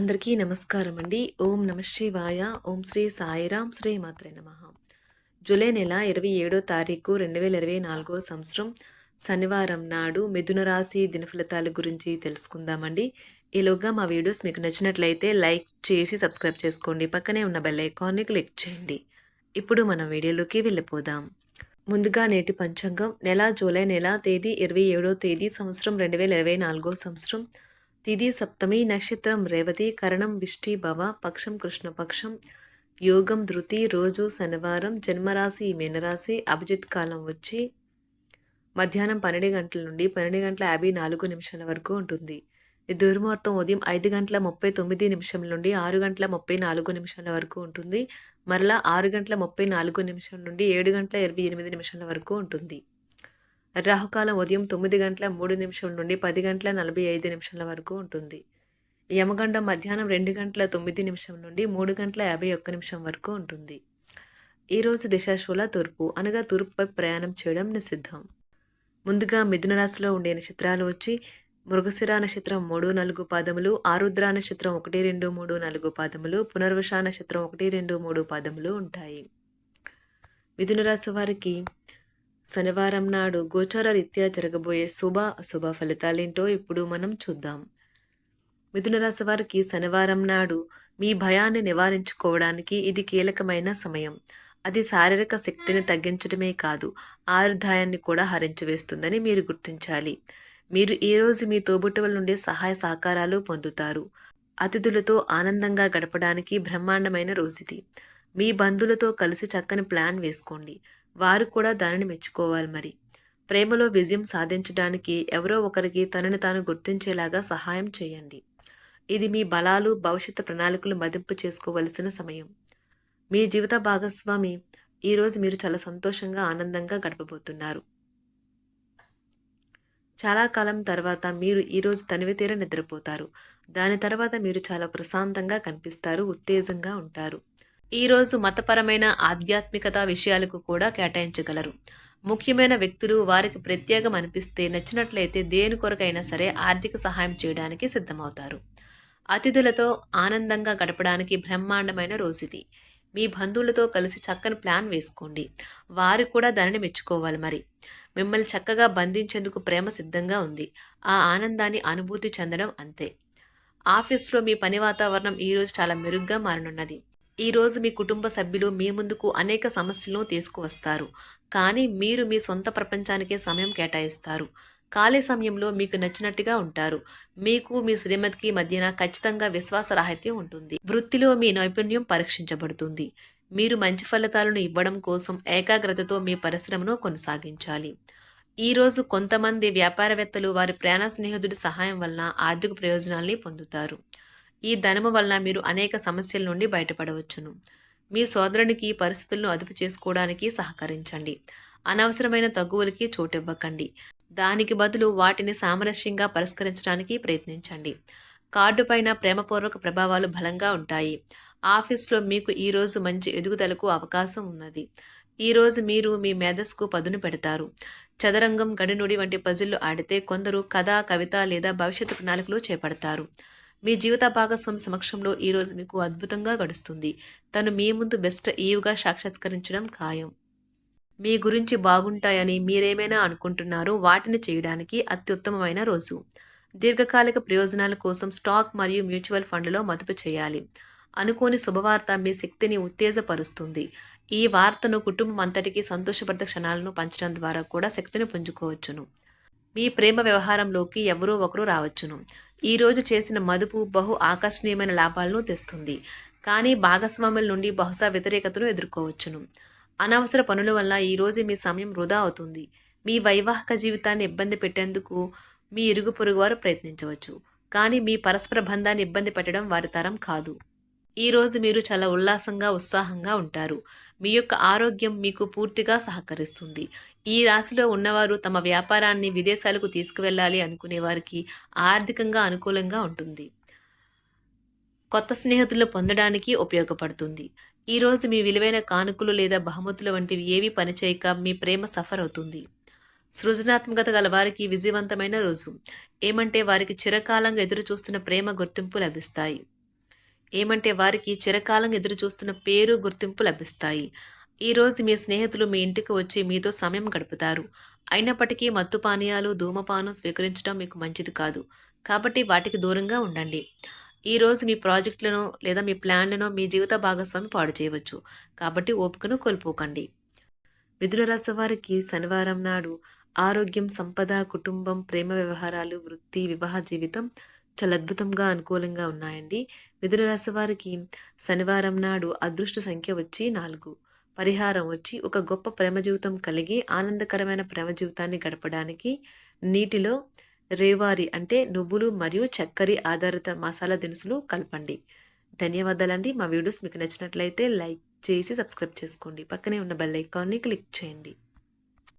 అందరికీ నమస్కారం అండి ఓం నమ శివాయ. ఓం శ్రీ సాయిరాం శ్రీ మాత్రే నమ. జూలై నెల ఇరవై ఏడో తారీఖు రెండు వేల ఇరవై నాలుగో సంవత్సరం శనివారం నాడు మిథున రాశి దినఫలితాల గురించి తెలుసుకుందామండి. ఈలోగా మా వీడియోస్ మీకు నచ్చినట్లయితే లైక్ చేసి సబ్స్క్రైబ్ చేసుకోండి. పక్కనే ఉన్న బెల్ ఐకాన్ని క్లిక్ చేయండి. ఇప్పుడు మనం వీడియోలోకి వెళ్ళిపోదాం. ముందుగా నేటి పంచాంగం. నెల జూలై నెల తేదీ ఇరవై ఏడో తేదీ సంవత్సరం రెండు వేల ఇరవై నాలుగో సంవత్సరం. తిది సప్తమి నక్షత్రం రేవతి కరణం విష్టి భవ పక్షం కృష్ణపక్షం యోగం ధృతి రోజు శనివారం జన్మరాశి మీనరాశి అభిజిత్ కాలం వచ్చి మధ్యాహ్నం పన్నెండు గంటల నుండి పన్నెండు గంటల యాభై నాలుగు నిమిషాల వరకు ఉంటుంది. దుర్మార్తం దుర్ముహూర్తం ఉదయం ఐదు గంటల ముప్పై తొమ్మిది నిమిషం నుండి ఆరు గంటల ముప్పై నాలుగు నిమిషాల వరకు ఉంటుంది. మరలా ఆరు గంటల ముప్పై నాలుగు నిమిషం నుండి ఏడు గంటల ఇరవై ఎనిమిది నిమిషాల వరకు ఉంటుంది. రాహుకాలం ఉదయం తొమ్మిది గంటల మూడు నిమిషం నుండి పది గంటల నలభై ఐదు నిమిషాల వరకు ఉంటుంది. యమగండం మధ్యాహ్నం రెండు గంటల తొమ్మిది నిమిషం నుండి మూడు గంటల యాభై ఒక్క నిమిషం వరకు ఉంటుంది. ఈరోజు దిశాశూల తూర్పు అనగా తూర్పుపై ప్రయాణం చేయడం నిషిద్ధం. ముందుగా మిథున రాశిలో ఉండే నక్షత్రాలు వచ్చి మృగశిర నక్షత్రం మూడు నాలుగు పాదములు ఆరుద్ర నక్షత్రం ఒకటి రెండు మూడు నాలుగు పాదములు పునర్వశ నక్షత్రం ఒకటి రెండు మూడు పాదములు ఉంటాయి. మిథున రాశి వారికి శనివారం నాడు గోచార రీత్యా జరగబోయే శుభ అశుభ ఫలితాలేంటో ఇప్పుడు మనం చూద్దాం. మిథున రాశి వారికి శనివారం నాడు మీ భయాన్ని నివారించుకోవడానికి ఇది కీలకమైన సమయం. అది శారీరక శక్తిని తగ్గించడమే కాదు ఆరుదాయాన్ని కూడా హరించివేస్తుందని మీరు గుర్తించాలి. మీరు ఈరోజు మీ తోబుట్టువుల నుండి సహాయ సహకారాలు పొందుతారు. అతిథులతో ఆనందంగా గడపడానికి బ్రహ్మాండమైన రోజుది. మీ బంధువులతో కలిసి చక్కని ప్లాన్ వేసుకోండి. వారు కూడా దానిని మెచ్చుకోవాలి మరి. ప్రేమలో విజయం సాధించడానికి ఎవరో ఒకరికి తనని తాను గుర్తించేలాగా సహాయం చేయండి. ఇది మీ బలాలు భవిష్యత్తు ప్రణాళికలు మదింపు చేసుకోవలసిన సమయం. మీ జీవిత భాగస్వామి ఈరోజు మీరు చాలా సంతోషంగా ఆనందంగా గడపబోతున్నారు. చాలా కాలం తర్వాత మీరు ఈరోజు తనివితీర నిద్రపోతారు. దాని తర్వాత మీరు చాలా ప్రశాంతంగా కనిపిస్తారు ఉత్తేజంగా ఉంటారు. ఈరోజు మతపరమైన ఆధ్యాత్మికత విషయాలకు కూడా కేటాయించగలరు. ముఖ్యమైన వ్యక్తులు వారికి ప్రత్యేకం అనిపిస్తే నచ్చినట్లయితే దేని కొరకైనా సరే ఆర్థిక సహాయం చేయడానికి సిద్ధమవుతారు. అతిథులతో ఆనందంగా గడపడానికి బ్రహ్మాండమైన రోజుది. మీ బంధువులతో కలిసి చక్కని ప్లాన్ వేసుకోండి. వారు కూడా దానిని మెచ్చుకోవాలి మరి. మిమ్మల్ని చక్కగా బంధించేందుకు ప్రేమ సిద్ధంగా ఉంది. ఆ ఆనందాన్ని అనుభూతి చెందడం అంతే. ఆఫీస్లో మీ పని వాతావరణం ఈరోజు చాలా మెరుగ్గా మారనున్నది. ఈరోజు మీ కుటుంబ సభ్యులు మీ ముందుకు అనేక సమస్యలను తీసుకువస్తారు. కానీ మీరు మీ సొంత ప్రపంచానికే సమయం కేటాయిస్తారు. ఖాళీ సమయంలో మీకు నచ్చినట్టుగా ఉంటారు. మీకు మీ శ్రీమతికి మధ్యన ఖచ్చితంగా విశ్వాసరాహిత్యం ఉంటుంది. వృత్తిలో మీ నైపుణ్యం పరీక్షించబడుతుంది. మీరు మంచి ఫలితాలను ఇవ్వడం కోసం ఏకాగ్రతతో మీ పరిశ్రమను కొనసాగించాలి. ఈరోజు కొంతమంది వ్యాపారవేత్తలు వారి ప్రాణ స్నేహితుడి సహాయం వలన ఆర్థిక ప్రయోజనాల్ని పొందుతారు. ఈ ధనము వలన మీరు అనేక సమస్యల నుండి బయటపడవచ్చును. మీ సోదరునికి పరిస్థితులను అదుపు చేసుకోవడానికి సహకరించండి. అనవసరమైన తగ్గువలకి చోటివ్వకండి. దానికి బదులు వాటిని సామరస్యంగా పరిష్కరించడానికి ప్రయత్నించండి. కార్డు పైన ప్రేమపూర్వక ప్రభావాలు బలంగా ఉంటాయి. ఆఫీస్లో మీకు ఈరోజు మంచి ఎదుగుదలకు అవకాశం ఉన్నది. ఈరోజు మీరు మీ మేధస్సుకు పదును పెడతారు. చదరంగం గడినుడి వంటి పజిల్లు ఆడితే కొందరు కథ కవిత లేదా భవిష్యత్తు ప్రణాళికలు చేపడతారు. మీ జీవిత భాగస్వామి సమక్షంలో ఈరోజు మీకు అద్భుతంగా గడుస్తుంది. తను మీ ముందు బెస్ట్ ఈవ్గా సాక్షాత్కరించడం ఖాయం. మీ గురించి బాగుంటాయని మీరేమైనా అనుకుంటున్నారో వాటిని చేయడానికి అత్యుత్తమమైన రోజు. దీర్ఘకాలిక ప్రయోజనాల కోసం స్టాక్ మరియు మ్యూచువల్ ఫండ్లో మదుపు చేయాలి. అనుకోని శుభవార్త మీ శక్తిని ఉత్తేజపరుస్తుంది. ఈ వార్తను కుటుంబం అంతటికీ సంతోషపడ్డ క్షణాలను పంచడం ద్వారా కూడా శక్తిని పుంజుకోవచ్చును. మీ ప్రేమ వ్యవహారంలోకి ఎవరో ఒకరు రావచ్చును. ఈరోజు చేసిన మదుపు బహు ఆకర్షణీయమైన లాభాలను తెస్తుంది. కానీ భాగస్వాముల నుండి బహుశా వ్యతిరేకతను ఎదుర్కోవచ్చును. అనవసర పనుల వల్ల ఈరోజు మీ సమయం వృధా అవుతుంది. మీ వైవాహిక జీవితాన్ని ఇబ్బంది పెట్టేందుకు మీ ఇరుగు పొరుగు వారు ప్రయత్నించవచ్చు. కానీ మీ పరస్పర బంధాన్ని ఇబ్బంది పెట్టడం వారి తరం కాదు. ఈరోజు మీరు చాలా ఉల్లాసంగా ఉత్సాహంగా ఉంటారు. మీ యొక్క ఆరోగ్యం మీకు పూర్తిగా సహకరిస్తుంది. ఈ రాశిలో ఉన్నవారు తమ వ్యాపారాన్ని విదేశాలకు తీసుకువెళ్ళాలి అనుకునే వారికి ఆర్థికంగా అనుకూలంగా ఉంటుంది. కొత్త స్నేహితులు పొందడానికి ఉపయోగపడుతుంది. ఈరోజు మీ విలువైన కానుకలు లేదా బహుమతులు వంటివి ఏవి పనిచేయక మీ ప్రేమ సఫర్ అవుతుంది సృజనాత్మకత గల వారికి విజయవంతమైన రోజు. ఏమంటే వారికి చిరకాలంగా ఎదురు చూస్తున్న ప్రేమ గుర్తింపు లభిస్తాయి. ఏమంటే వారికి చిరకాలం ఎదురు చూస్తున్న పేరు గుర్తింపు లభిస్తాయి. ఈరోజు మీ స్నేహితులు మీ ఇంటికి వచ్చి మీతో సమయం గడుపుతారు. అయినప్పటికీ మత్తు పానీయాలు ధూమపానం స్వీకరించడం మీకు మంచిది కాదు. కాబట్టి వాటికి దూరంగా ఉండండి. ఈరోజు మీ ప్రాజెక్టులను లేదా మీ ప్లాన్లను మీ జీవిత భాగస్వామి పాడు చేయవచ్చు. కాబట్టి ఓపికను కోల్పోకండి. మిథున రాశి వారికి శనివారం నాడు ఆరోగ్యం సంపద కుటుంబం ప్రేమ వ్యవహారాలు వృత్తి వివాహ జీవితం చాలా అద్భుతంగా అనుకూలంగా ఉన్నాయండి. మిథున రాశి వారికి శనివారం నాడు అదృష్ట సంఖ్య వచ్చి నాలుగు. పరిహారం వచ్చి ఒక గొప్ప ప్రేమ జీవితం కలిగి ఆనందకరమైన ప్రేమ జీవితాన్ని గడపడానికి నీటిలో రేవారి అంటే నువ్వులు మరియు చక్కెర ఆధారిత మసాలా దినుసులు కలపండి. ధన్యవాదాలండి. మా వీడియోస్ మీకు నచ్చినట్లయితే లైక్ చేసి సబ్స్క్రైబ్ చేసుకోండి. పక్కనే ఉన్న బెల్ ఐకాన్ని క్లిక్ చేయండి.